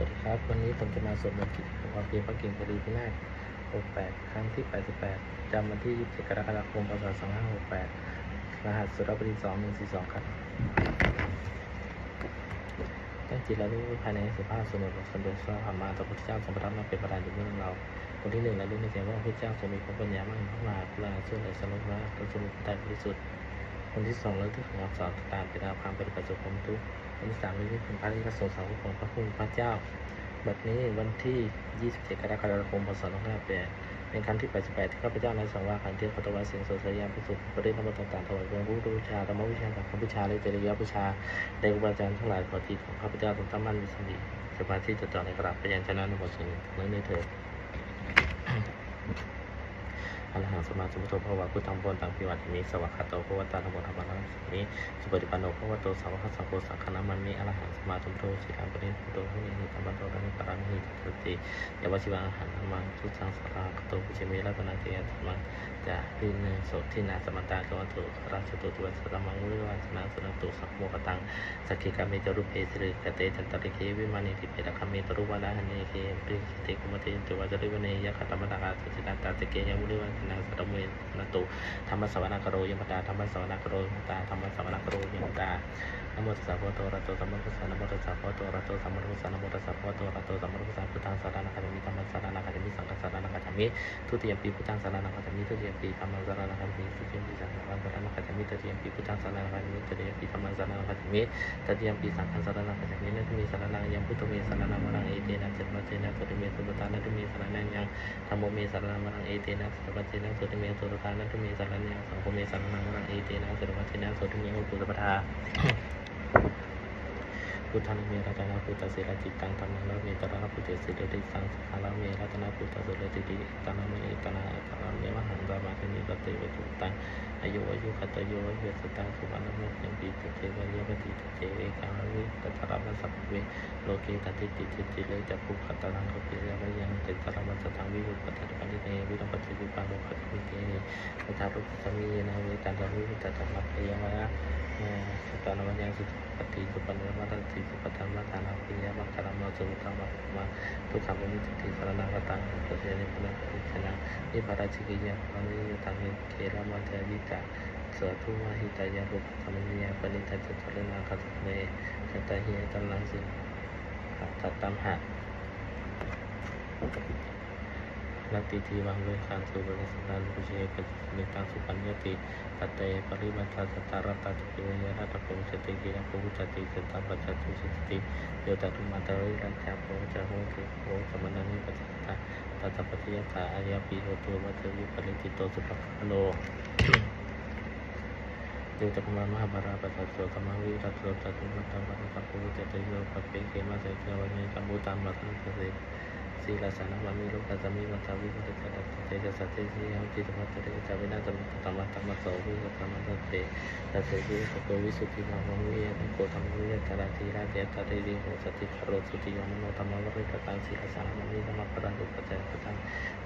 วัสดีครับ วันนี้ผมจะมาสวดมนต์กิจความเพียรพระเก่งคดีพินาศ68 ครั้งที่ 88 จำวันที่ 27 กรกฎาคม พศ 2568 รหัสสุรบดี2142 ครับ ตั้งจิตและรู้ภายในสิบห้าสมุดบทสมเด็จพระธรรมาต่อพระพุทธเจ้าทรงประทับมาเป็นประธานอยู่เบื้องเราคนที่หนึ่งและรู้ในใจว่าพระพุทธเจ้าทรงมีพระปัญญามากมากรุณาธิคุณในสมรระตนทรงมีพระทัยบริสุทธิ์คนที่สองแล้วที่ถึงอักษรตามเป็นอาความปฏิบัติสุขของทุกข์ คนสามนี้เป็นพระที่กระทรงสาวกของพระผู้เป็นพระเจ้า บัดนี้วันที่ 27 กรกฎาคม พศ 2558เป็นครั้งที่ 88 ที่ข้าพเจ้าในสังวาสขันธ์เทพขตวาเสียงสดสยามพิสุทธิ์ประเด็นธรรมต่างๆถวายเป็นผู้รู้วิชาธรรมวิชาสังฆวิชาและจริยวิชาในอุบาจารย์ทั้งหลายขอจิตของข้าพเจ้าทรงตั้งมั่นมีสติสมาธิจดจ่อในกราบพยัญชนะในบทสวดนั้นได้เถิด อรหังสมาสมุทโธภวะพุทธังบนตังพิวัติมิสวัคคโตภวตาธรรมธรรมนัสสมิสุปฏิปันโนภวโตสาวกสังโฆสังฆนามันมิอรหังสมาสมุทโธสิกังปริพุทโธหิหิตัมปันโตระนิปารามิหิตติยาวชิวังหันธรรมังทุสังสาราคโตปุเชมิรัตนาเตียธรรมังจาริเนโสทินาสมตาจวันตุราชตุตุวัสสมังวิวัสนาสนตุสักโมกตังสักขิกามิจรุเพสริกเตจันตริเควิมานิติเปรคามิตรุวาลาหเนเคปริคิเตกุมเตตุวาจริวเนยะขตมตากาสุจินันตาตะเกยมุนิวัสนาสรเมนตุธรรมสวนาคโรยมตาธรรมสวนาคโรยมตาธรรมสวนาคโรยมตา นะโมตัสสะภะคะวะโตอะระหะโตสัมมาสัมพุทธัสสะนะโมตัสสะภะคะวะโตอะระหะโตสัมมาสัมพุทธัสสะนะโมตัสสะภะคะวะโตอะระหะโตสัมมาสัมพุทธัสสะพุทธังสารนังคัจฉามิธัมมังสารนังคัจฉามิสังฆังสารนังคัจฉามิทุติยมปีพุทธังสารนังคัจฉามิทุติยมปีธัมมังสารนังคัจฉามิทุติยมปีสังฆังสารนังคัจฉามิตติยมปีพุทธังสารนังคัจฉามิตติยมปีธัมมังสารนังคัจฉามิตติยมปีสังฆังสารนังคัจฉามินัตถิมิสารนังยังพุทโธเมสารนังมรังเอเตนะจัตมัจเจนะสุติเมสุปตานัตถิมิสารนังยังธัมโมเมสารนังมรังเอเตนะสัพพเจนะสุติเมสุปตานัตถิมิสารนังยังสังโฆเมสารนังมรังเอเตนะสัพพเจนะสุติเมสุปตา พุทธังเมรัตนาพุทธเสรจิตตังธรรมังละเมตระพุทธเสรติสังสารเมรัตนาพุทธสุรติติตานาเมตนาตานาเมวหังสมาธินิเวตุตังอายุอายุขตโยเวสตังสุวรรณโมกขังปีติเทวโยปฏิตเจเวกังวิตตระมัสสะเวโลเกตัติติจิติเลจักขุขัตตังกปิยะยังเตตระมัสสตังวิวุปตัตปันติเนวิรัมปติวิปังโมขัตมิเตปัจจารุปสมีนาเวตันตวิตัตมัพยามะ สตานวัญญาสุปฏิสุปันวัตติสุปตัมมัตานาปิยมังคารามาสุตัมมัมาทุกขมิมิติสารนาคตังตุเสนิพุทธปิชนะนิพาราชิกิยาปานิยตังเครามาเทวิตาสทุมาหิตายาลุปสมิยาปนิตาจตุรนาคตเมจตาหิยตันลังสิตัตตัมหะ ลัตติทีวังเวคันสุบริสันดานุเชกนิตังสุปัญญติตัตเตปริบันทัสตารัตติเวยรัตโพชติกิรภูจติสตัมปัจจุสติโยตัตุมาตริรัจจาโพจโหตุโหสมนันิปัสสตาตัตตปฏิยตาอายาปีโหตุวัตวิปริติโตสุปปโลโยตกุมามหาบาราปัสสะโสตมังวิรัตโสตัตุมัตตาปัสสะภูจตโยปเปเกมาเสกวัญญกัมบุตัมมัตตังเสก สีลาสานามามิโลกัสมิมัตตาวิมุตติตัตเตจะสัตเตสียังจิตมัตเตเจวินาตมัตตมัตตมัตโสวิกัตมัตเตตัตเตวิสโกวิสุทธิมาวังวิยโกธรรมวิยตระทีราเจตเรดิโหสติคารสุติยมโนธรรมวริกตังสีลาสานามามิธรรมปรันตุปเจปตัง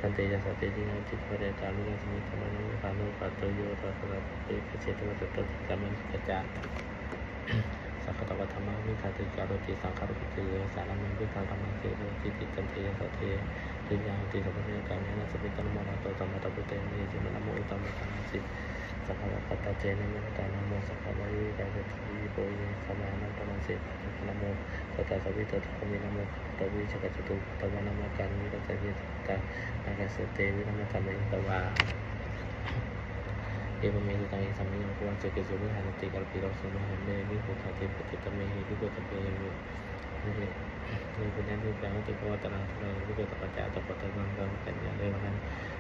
ตันเตจะสัตเตสียังจิตปเรตาลุยสมิธรรมนิพานุปัตโตโยรัสระเปกเจตวัตตติกามันกจา สังฆตวัธรรมวิคาติการติสังขารปิติสารมังวิคาธรรมเสโรติติตันเตยสัเทติยังติสัพเพกามินัสมิตันโมนาโตสัมมาตพุเตมิจิมนะโมอุตตมะตังสิสัพพะปัตตาเจนะมิตานะโมสัพพะวิกาเจติโปยสมานันตมังสินะโมตตตะสวิตตะมินโมตวิชกจตุตวะนามการมิตะเจตตะนาคสเตวินามตมิตวา เอวเมตุตังสัมมิยังควรจะเกิดสุริหันติกัลปิโรสุมหันเมวิโภคาติปฏิตเมหิวิโกตเปยวินินิปุญญานุแปลงติโกตระทะวิโกตปัจจาตปตะนังกังปัญญาเรวหัน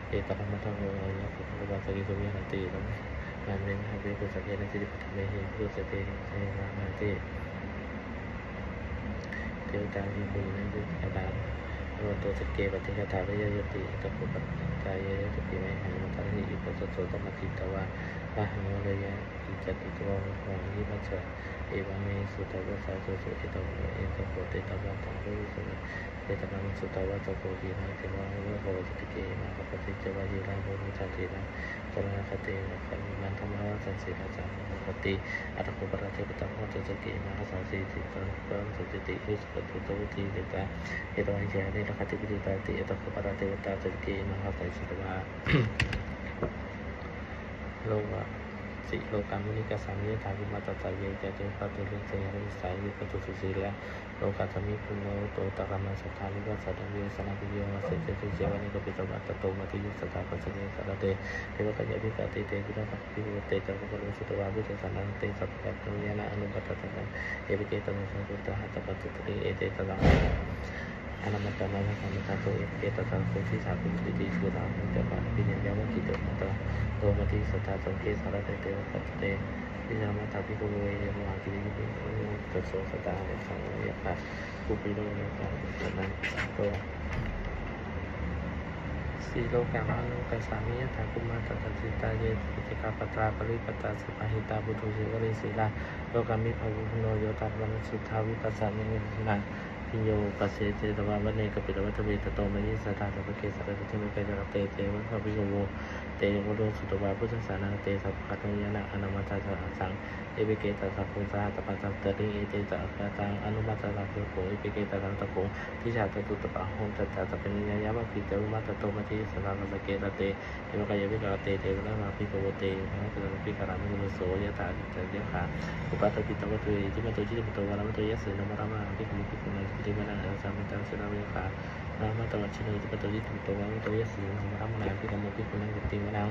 เอตระมัทโหยะปุถุปัสกิสุริหันติลมมันเมหะวิโกสเกนะสิปฏิเหิวิโกสเตเทนาหันติเทวตาวิปุญญานุกดาโรโตสเกปฏิคาถาวิยยติตะปุปต กายะสติไมหังมัตติอิปัสสโตตมติตวะอะหังวรยะ อิจติตวะของยิมัสสะเอวเมสุตวะสาสุสุเอตวะเอตโกเตตวะตังรุสุเอตนังสุตวะตโกดีนะเทวะวะโหสติเกนะปปติจวะยีรังโหมิจันตินะปรณคตินะขันมันธรรมะสันสิราจังปติอัตโกปราเทปตังโหจสกินะสันสิติตังปรณสุติยุสปตุตวุติติตาเอตวันเจนิรคติปิตาติอัตโกปราเทปตาจสกินะสันสิตวะโลวะ สิโลกามุนิกาสามิยถาวิมาตตาเยจตุปัตตุลิเตหิสายิปตุสุสีละโลกาธมิคุโนโตตะมาสัทธาวิวัสสะเวสนาปิโยมาเสเจตุเจวานิกปิตวัตโตมาติยุสตาปัสเนสารเตเทวกัญญาภิกาติเตวินาภพิวเตจักรพลุสุตวาวิเตสันนังเตสัพพะตุยานะอนุปัตตะนังเอวิเกตมัสสะกุตตะหัตถปัตตุติเอเตตะลัง อนามัตตานาสัมมาโตเอเกตตังโคทิสาคุติติสุรามุตตะปาปิญญาวกิโตมัตตะโตมติสัทธาสังเกสารเตเตวะปัตเตพิจารณาตาภิกขุเวเยมหากิริยิตัสโสสตาเนสังยะปะกุปิโลเนสังสนันโตสีโลกามังกัสสามิยถาคุมาตตสิตาเยติจิกาปตราปริปตาสปาหิตาบุตุสิวริสีลาโลกามิภาวุโนโยตัมมสุทธาวิปัสสามินา พิโยปัสเสเจตวาวัเนกปิตวัตเวตโตมยิสตาสัพเพสัพพะเทมิเกจระเตเจวะพระพิโยโวเตวโดสุตวาพุทธสานังเตสัพพะตยานะอนามัตตาสังเอเบเกตาสัพพุสาตปัตตตริเอเตจะอัคตังอนุมัตตาสัพโกเอเบเกตาสังตะโกทิชาตตุตปะโหตัตตาสัพเพนิยายามะปิเตวมัตตโตมติสนาสัพเกตเตเอวกายวิกาเตเตวะมาพิโกเตพระพุทธปิการามิโสยะตาจิตยะขาอุปัตติตวะตุเอจิมโตจิตมโตวะระมโตยะเสนมะระมาภิกขุภิกขุนันปิติมะนังสามิตังสนาวิคานามาตวัชโนจิปตจิตุตวังตวยะเส นมะระมาภิกขุภิกขุนันปิติมะนัง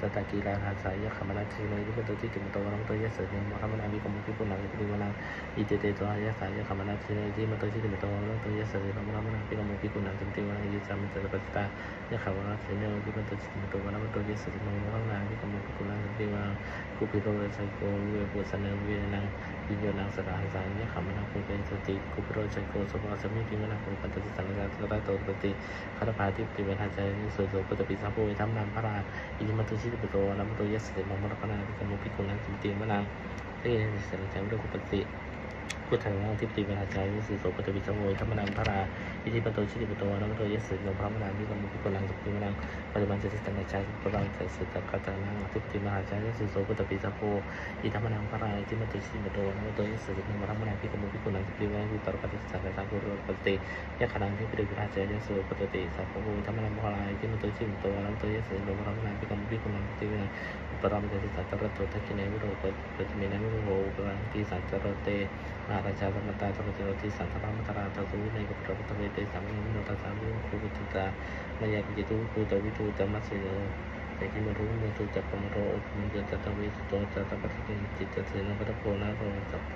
สตากีฬาราสายะขมนาทีโนยิปโตติติมโตวรัมโตยะเสเนมรมนาวิกมุขิปุนังวิปิวนังอิเตเตตัวายะสายะขมนาทีโนยิมโตติติมโตวรัมโตยะเสเนมรมนาวิกมุขิปุนังวิปิวนังยิสามิตตปัสตายะขมนาทีโนยิมโตติติมโตวรัมโตยะเสเนมรมนาวิกมุขิปุนังวิปิวนังกุปิโรเสโกวิเวปุสเนวินังวิญญาณังสดาสายะขมนาคุเปสติกุปิโรเสโกสุภาสมิติมนาคุปัตติสังฆาสระโตปฏิคารพาติปฏิเวทาใจนิสุโสปตปิสัพโพยตัมนัมพระราอิจิมัตติติปโตนัมตุยะเสเนมรมนาวิกมุขิปุนังวิเตียมะนังเอเสนจังรุกุปติ พุทธังนาทิปติเวลาใจวิสุโสปฏิวิสังโวยธรรมนังพระราอิทิปโตชิติปโตนัมโตยสสิโนพระมนามิกมุขิกลังสุขิมนังปัจจุบันจะติสังใจปรังใจสุตตะกัตนังทิปติมหาใจวิสุโสปฏิวิสังโวอิธรรมนังพระราอิทิปโตชิติปโตนัมโตยสสิโนพระมนามิกมุขิกลังสุขิมนังวิตรปฏิสังใจกุโรปฏิยะขนังทิปติเวลาใจวิสุโสปฏิสังโวธรรมนังพระราอิทิปโตชิติปโตนัมโตยสสิโนพระมนามิกมุขิกลังสุขิมนังปรามจะติสัตตระโตทักขิเนวิโรปฏิเมนะวิโรปังติสัจจรเตาราชาธรรมตาธรรมเจริญที่สันตรามตราตสุวินัยกับพระพุทธเวทสัมมิโนตัสามิโคุติตามายาปิจตุภูตวิทูตมัสสิโนแต่ที่มรู้มือตุจักรมโรอุปมิจตตวิสโตจัตตปฏิจิตตเสนพัตโพนาโรสัพโพ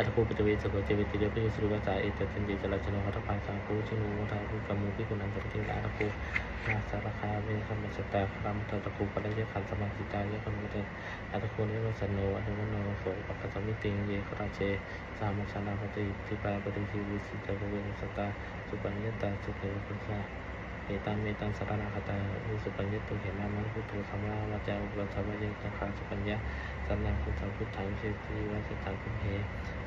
อัตโพปิตเวสโกเจวิติเดปิสุริวัจาเอตตินเจจลาชโนหัตถปาสังคูชินุทารุกามุปิกุนันสัพพิลาตะโพนาสารคาเวสัมมสตาครัมตตะคูปัญญขันสมาธิตายะคมุตอัตโพนิโรสโนอัตโนโนโสปะกสมิติงเยคราเชสามัชนาปฏิทิปาปฏิทิวิสิตะเวสตาสุปัญญตาสุเกพุทธา เอตังเมตังสารนาคตาวิสุปัญญตุเขมามังพุทโธสัมมาวาจาอุปสัมมยังสังขาสุปัญญาสันนังพุทธังพุทธังเชติวัสตังคุเห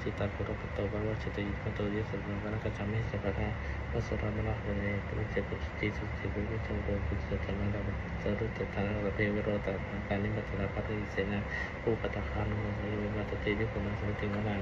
สิตาปุรปโตบาลวชตยิปโตยิสุปันกัจจามิสัพพะวัสรามะเวเนตุเจปุจิสุจิปุจิจังโกปุจิตังนาระสรุตตาระเปวิโรตะการนิมัตตาปริเสนาอุปตะคานุโยมัตติวิปุณสมติมะนัง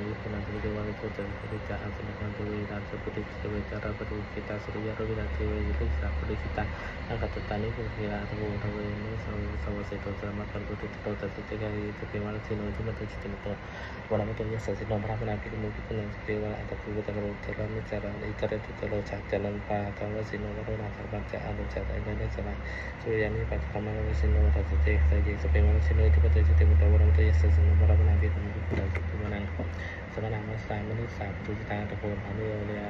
นวรุณาสัพพัญจะอนุจัตอินเดสนะสุริยานิปัตตมะวสิโนทัสเตสเยสเปวัลสิโนจิมัตจิตมโตวันโตยเสสิโนพระมนาภิกขุรมยุทธสุติวนังสมณมัสสามนิสาปุจิตาตะโกนหาเรียวเรีย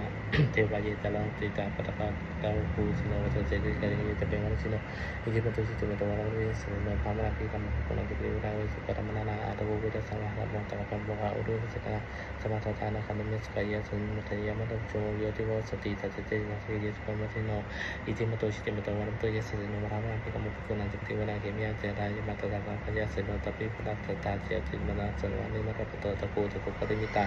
เทวายตะลังติตาปตะกาเกาภูสิโนวัสเสดิการิตะเปวันสิโนอิจิปตุสิตุมตวะวิสโนพามราภิกรรมกุณกิริวราวิสุปรมนานาอาตโววิตัสสวะระมตะกัมโมหะอุรุสกะสมาทานาคันเมสกายะสุนมัตยามะตโจโยติวสติตัจเจนะสิยสปมัสิโนอิจิมตุสิติมตวะรัมตุยสสิโนพามราภิกรรมกุณกิริวราเกมิยาเจรายมัตตะกัปัญญาสิโนตปิพุทธตาเจติมนาสวะนิมรปตตะโกตะโกปริมิตา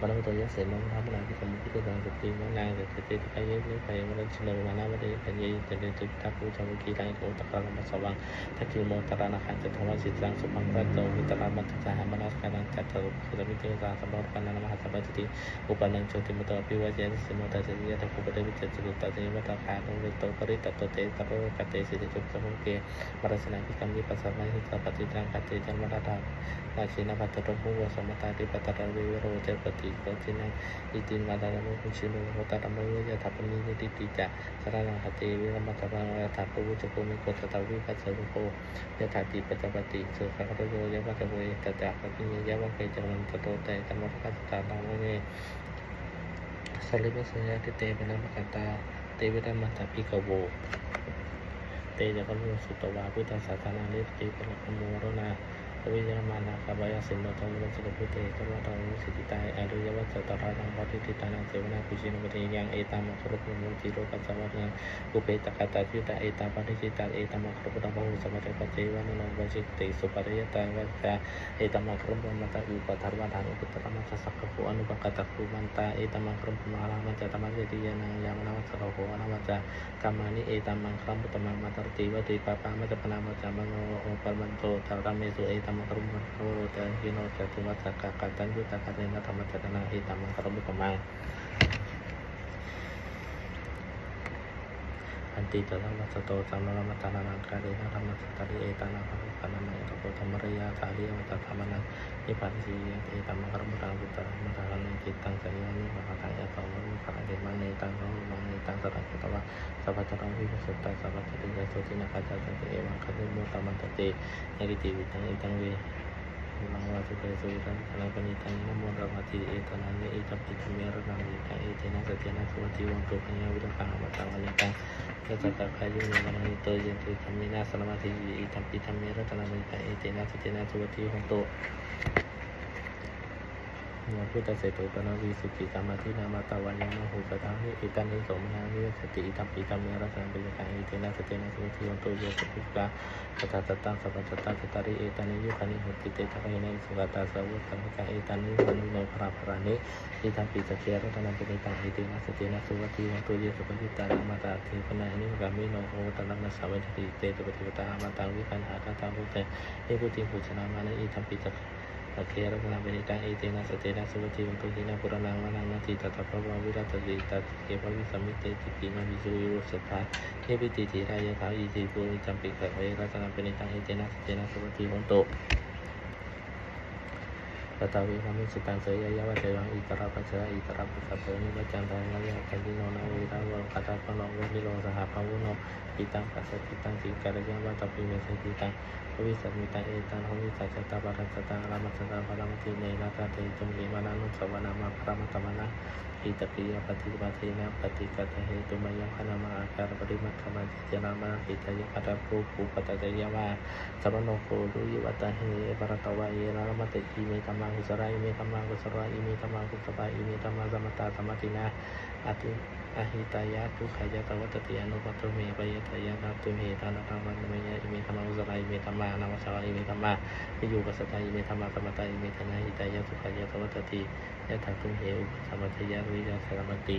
ปนยเมทนที่สมุทรสตีมนางจะติดไปเยอะไปันชิมานามาได้แต่ยีจะเดินจุดทักผู้ชมกีฬาโอตระลมสว่างทักิมตระนักจะทวารสิทธังสุพังรัตโตมิตรามันทศหามนัสการจัตุรุคุณมิตรสารสมบูรณ์นานมหาสมบัติอุปนังชนติมตอภิวัจเจนสมุทรสิยทักผู้ปฏิบัติจุดตัดสินมตคานุวิตโตปริตตโตเตตระกัตเตสิจุดสมุทรเกมารสนาพิคมีปัสสาวะสิทธปฏิจังกัตเตจันมรดาราชินาปัตตุรุภูวสมตาติปัตตาริวโรเจปติติโกจินังอิติมาตาโมคุชิโนโหตารมโจ้าทัพนิยติปิจะสารังหเตวิรมาตตะวังทัพปุจโกมิโกตตาวิปัสสะโกยะทัติปัจจปติสุขังตโยยะปัจโยตตจากปิยะวังเกจังตโตเตตมัสกัสตานังวะเนสลิปัสสะติเตป็นนะมะกตาเตเวิรมัตตาพิกโวเตจะก็รู้สุตวาพุทธศาสนาเลติปะนะโมโรนา พระวิจารมานาคาบายสินโนตมุสุพุเตกวะตามุสิติตายอริยวัจตระนังปฏิทิตานังเสวนาคุชินปฏิยังเอตามะครุปุมุจิโรกัสวัตนังอุเปตกาตาจิตาเอตาปฏิจิตาเอตามะครุปตมะหุสัมัตปัจเจวะนนวัจิติสุปริยตาวัจาเอตามะครุปมัตตาอุปทารวะทานอุปตรมัสสักขะอนุปกตะคุมันตาเอตามะครุปมาลามัจจตมัจติยานังยามนาวัสสะโหอนาวัจจกามานิเอตามังครัมปุตมังมัตติวติปะปามัจจปนามัจจมโนโอปะมันโตตารัมเมสุเอตารรมกรุปุโรตะหิโนจตุมัสสะกะกัตัญยุตะกะเนนะธรรมจัตนาเอตามังกรัมปุตมัง อันติตระมัสโตสัมมามัตตานังคาเรนะธรรมสตาริเอตานังภะคะนังเอตโกธรรมริยาสาริยวัตธรรมนังนิพพานสีเอตัมมังครมุตังพุทธังมัตตังจิตตังสัญญานิภะคะตังยะสังวิภะคะเดมังเนตังโนมังเนตังสัตตังตวะสัพพะตังวิปัสสตังสัพพะติยะโสตินะคัจจสันติเอวังคัจจมุตตมันตติยริติวิตังเอตังเว มังวาสุเตสุรังพลังปณิตังนโมรมาติเอตนันเอจับติเมรนังเอกเอเทนะสัจเจนะสุวัติวังตุปัญญาวิรังปังวัตตาวันตังเพื่อจักรพายุเมรนังเตยเยนตุธรรมินาสลมาติเอจับติเมรนังเอกเอเทนะสัจเจนะสุวัติวังตุ มพุทธเสตุปนวิสุกิกรรมทินามาตาวันยามหูกตังนิอิตันนิสมนาวิสติอิตัมปิตัมเมรัสนังปิยกังอิเตนะสเตนะสุทิวันโตโยสุปิกาปตาตตังสัพพตตาตตาริเอตันิยุคานิหุติเตตะเกนะสุกตาสาวกัมกาเอตันนิวันุโนภราภรานิอิตัมปิตะเกรัตนังปิยกังอิเตนะสเตนะสุวัติวันโตโยสุปิตานามาตาเทปนานิกามิโนโหตนังนัสสาวัจติเตตุปฏิปตามาตังวิคันหาตาตาบุเตเอปุติปุชนามานะอิตัมปิ อัคยรพนาเวนิตาเอเตนะสเตนะสุวัติวัตุหินาปุรนังวนังนาทิตตะพระวาวิรัตติตาเกภวิสมิเตติปิมาวิสุวิโรสภาเทพิติทิรายะถาอิติปุริจัมปิกะเวรัตนาเวนิตาเอเตนะสเตนะสุวัติวันโต ตตาวิคามิสตังเสยยะวะเจวังอิตระปัสสะอิตระปัสสะเปนิวัจันตังนะยะกันติโนนาวิราวะกัตตะปะโนวะมิโลสหภาวุโนปิตังปัสสะปิตังสิกะระยะงวะตปิเมสติตังภวิสัตมิตังเอตังภวิสัจจตาปะรัสสะตังรามัสสะตาภะรัมติเนนะตาเตจุมิมานานุสวะนามะพระมัตตมะนะ อิตปิยปฏิปฏินะปฏิกัตเหตุมยังคณมาอาการปริมัคมาจิจนามาอิตยปัตภูภูปตตยวาสัมโนโคดุยวัตเหปรตวายนารมติอิเมตมมังกุสราอิเมตมังกุสราอิเมตมังกุสราอิเมตัมมังสมตาสมตินะ อาตุอหิตายะทุขายะตวัตติอนุปัตเมปยตายะนาตุเมตานาธรรมันเมยะอิเมธรรมุสลาอิเมธรรมานามัสลาอิเมธรรมาวิยูปัสตาอิเมธรรมาสมตาอิเมธนาหิตายะทุขายะตวัตติยะถังตุเมอุปสมัตยะวิยาสารมติ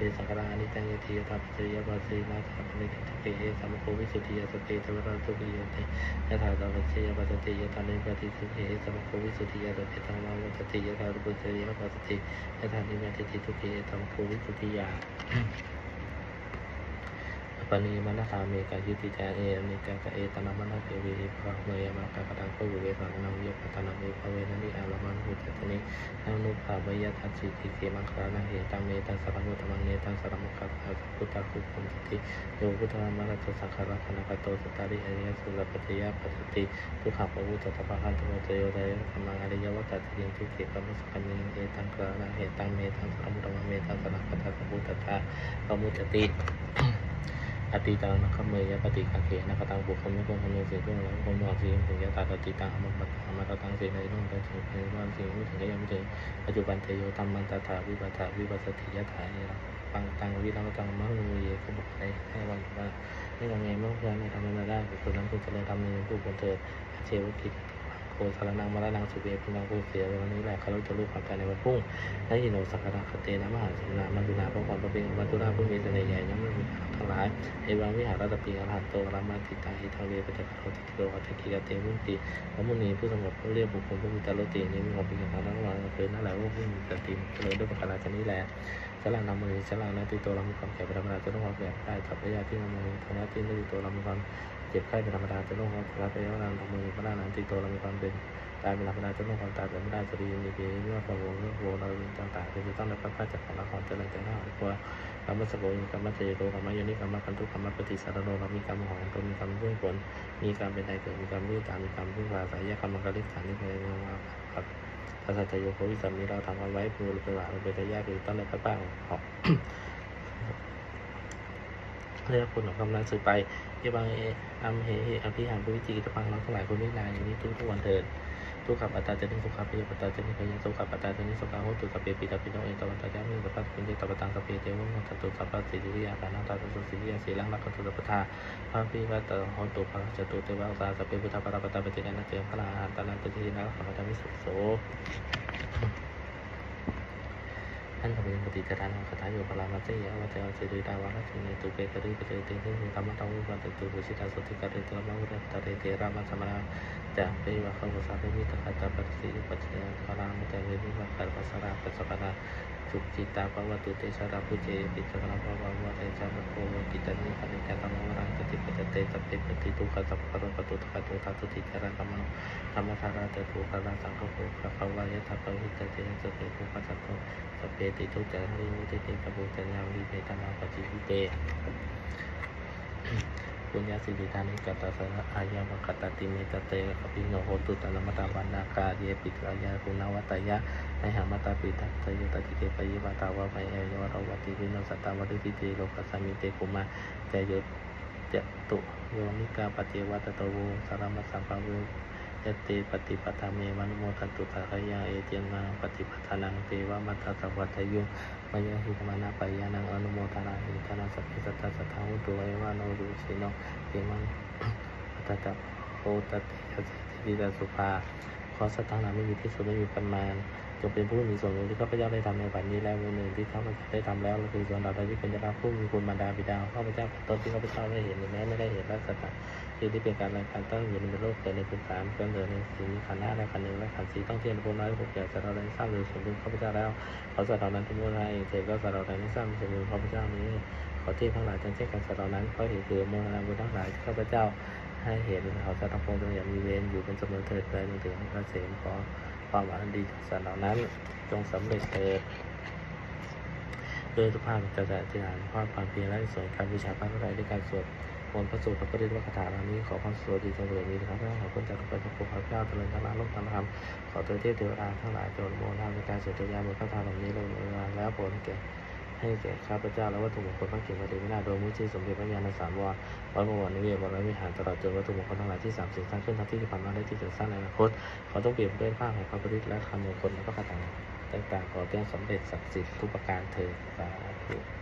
เพสังฆรานิจังยติยธรรมจริยปัสีนาถาปนิทิเปเอสัมโควิสุทธิยสเปเทวราตุกิยติยถาตาปัจเจยปัสติยตานิปฏิสุเปเอสัมโควิสุทธิยสเปธรรมาวัตติยถาตุปัจเจยปัสติยถานิเมติทิทุเปเอสัมโควิสุทธิยา ปณีมณฑาเมกายุติจาเอเมกากะเอตนามนาเทวีพระเมยมากะกะตังโควิเวสังนังยปตนาเมภเวนะนิอาลมันหุจตนินานุภาเวยทัสสิติเกมังคานาเหตังเมตังสรมุตมังเนตังสรมุขัสสะพุทธคุปมสติโยพุทธามารัตสังฆราคณกโตสตาริอริยสุรปัจจยปัสสติทุกขปวุตตปะหันตโตโยไดธรรมังอริยวัตติยิงทุเกกรรมสกัญญิเอตังกรานาเหตังเมตังสรมุตมังเมตังสรคัตถะพุทธะกมุจติ อติตังนักขเมยปฏิกังเขนักตังบุคคลไม่ควรคำนึงเสิ่งที่เราควรมองสิ่งถึงยะตาตติตังอมปัตตามาตตังเสิ่งใดต้องไปถึงในวันสิ่งไม่ถึงก็ยังไม่ถึงปัจจุบันเทโยธรรมันตถาวิปัฏฐาวิปัสสติยะถาเอรังปังตังวิรังตังมะลุเยเขาบอกให้ให้วันว่าไม่ทำไงเมื่อเพื่อนไม่ทำไม่ได้บุคคลนั้นควรจะเลยทำในผู้ควรเถิดเชวกิจ สารนังมรณังสุเบพินังผู้เสียวันนี้แหละเขาจะรู้ความใจในวันพรุ่งและยินโนสักระคเตนะมหาสนามาดุนาพระความประเป็นวัตุราผู้มีเสน่ห์ใหญ่ยังไม่มีทั้งหลายเอวังวิหารตะปีอรหันโตรามาติตาหิทาเวปัจจคโรติโกวัตถิกาเตมุติพระมุนีผู้สงบผู้เรียบบุคคลผู้มีตาโลตินี้มีความเป็นอย่างนั้นระหว่างเกินนั่นแหละว่าผู้มีสติเจริญด้วยประการชนี้แหละสลานามือสลานาติโตเรามีความแก่เป็นธรรมดาจะต้องความแก่ได้สับพพยาที่นามือธนาที่นาติโตเรามีความ เจ็บไข้เป็นธรรมดาจะต้องความรับไปแล้วนามมือพระนาติโตเรามีความเป็นตายเป็นธรรมดาจะต้องความตายเป็นไม่ได้จะดีมีเพียงว่าความโง่โง่เราต่างๆจะต้องได้พัฒนจากของละครเจริญแต่หน้าตัวกรรมสโกยกรรมเจโตกรรมโยนิกรรมกันทุกกรรมปฏิสารโนเรามีกรรมของตนมีกรรมเพื่อผลมีกรรมเป็นใดเกิดมีกรรมด้วิจารมีกรรมพึ่งพาสายกรรมกริษฐานนิเพยมาครับพระสัตยโยโควิสัมนี้เราทำกันไว้เพื่อเป็นหลักเป็นระยะคือต้นในพระป้าของเรียกคุณของกำลังสืบไป เยบังเออัมเฮเฮอภิหารบุวิจิกิตปังราทั้งหลายคนไม่นานอย่างนี้ทุกทุกวันเถิดทุกขับปัตตาจะนิสุขับเปปัตตาจะนิพยัสุขับปัตตาจะนิสุขาโหตุสเปปิตาปิโนเอตวันตายามิสัพพะปินเจตปตังสเปเทวมัตตุสัพพะสิริยาปานาตาสุสิริยาสีลังลักขตุสัพพทาพระพิวัตโหตุภะจตุเทวะสาสเปพุทธปรปตาปฏินันเตพระอาหารตานันตตินะขมัตมิสุโส ท่านทำเป็นปฏิจารณาคาถาโยปรามาเจยวัจเจริตาวาระเทเนตุเปกริปเจเตหิธรรมะตังวิปัสสตุปุชิตาสติกาเรตระมังเรตเรเตรามาสมานาจะเปวะขวสาเปมิตขัตตาปฏิสิปัจเจพารามแต่เวมิวะขัตปัสสราปัสสปนาจุจิตาภวตุเตชะราปุเจปิจารณภวะวะเตจามะโคกิตานิปนิกาตมวรังติปเตสัพเพปฏิทุขสัพพะปตุตขะตุตาตุติจารันตมโนธรรมธาราเตตุกาลาสังฆโภคภวายะทัพพิตเตสเตตุปัสสะโต สเปติทุจริมุติติกบุจัญญาวิเปตนาปจิวิเตปุญญาสิริธานิกัตตะสระอายามกัตตติเมตเตกปิโนโหตุตนมตาวันนากาเยปิตรายาปุณวัตยะในหามตาปิตัตยตติเกปยิวตาวะไมเอยวรวัติวิโนสตาวริติเตโลกัสมิเตกุมาเตโยเจตุโยนิกาปฏิวัตโตวสารมัสสัมภาเว ยตติปฏิปทาเมวันุโมทตุภาคยาเอเตียนมาปฏิปทานังเตวะมัทตะวัตยุมายาหิธรรมนาปยานังอนุโมทนาหิธนาสัพพิสัตตสัทธาวุตุเอวาโนรุสิโนเอมังปัตตะโอตติยสติตาสุภาขอสัทธานาไม่มีที่สุดไม่มีประมาณ จงเป็นผู้มีส่วนรู้ที่ข้าพเจ้าได้ทำในวันนี้แล้ววันหนึ่งที่ข้าพเจ้าได้ทำแล้วคือส่วนเราที่เป็นยาผู้มีคุณมารดาบิดาข้าพเจ้าตนที่ข้าพเจ้าได้เห็นหรือแม้ไม่ได้เห็นและสัตตะที่ที่เป็นการรายการตั้งอยู่ในโลกเกิดในภูมิสามเกิดเกิดในสีขันห้าและขันหนึ่งและขันสีต้องเทียนภูมิน้อยภูมิใหญ่สัตว์เราได้ทราบหรือส่วนรู้ข้าพเจ้าแล้วขอสัตว์เหล่านั้นทุกเมื่อไรเถิดก็สัตว์เหล่านั้นไม่ทราบสมุนข้าพเจ้านี้ขอเทพทั้งหลายจงเช่นกันสัตว์เหล่านั้นเพราะเหตุคือโมหะบุญทั้งหลายข้าพเจ้าให้เห็นเขาสัตว์ทั้งปวงจงอย่ามีเวรอยู่เป็นเสมอเถิดเลยถึงพระเสมขอ ความหวังดีจากสัตว์เหล่านั้น จงสำเร็จเถิดโดยสุภาพจะจะที่ฐานความความเพียรและส่วนการบูชาพระพุทธด้วยการสวดมนต์พระสูตรพระปริตวัคาถาเหล่านี้ขอความสวัสดีจงเกิดมีนะครับขอคนจากทุกคนทุกคนพระเจ้าเจริญธรรมโลกธรรมธรรมขอตัวเทพเทวดาทั้งหลายโปรดโมทนาในการสวด็จยามบทพระธาตุเหล่านี้ลงเวลาแล้วผลแก่ ให้แก่ข้าพเจ้าและวัตถุมงคลพระเกียรติพระเดชพระนาโดยมุชื่สมเด็จพระญาณสังวรวัดบวรนิเวศวรวิหารตลอดจนวัตถุมงคลทั้งหลายที่สามสิ่งสร้างขึ้นทั้งที่ผ่านมาและที่จะสร้างในอนาคตขอต้องเปลี่ยนด้วยภาพแห่งพระปริตและคำมงคลและพระคาถาต่างๆขอเตือนสำเร็จศักดิ์สิทธิ์ทุกประการเถิดสาธุ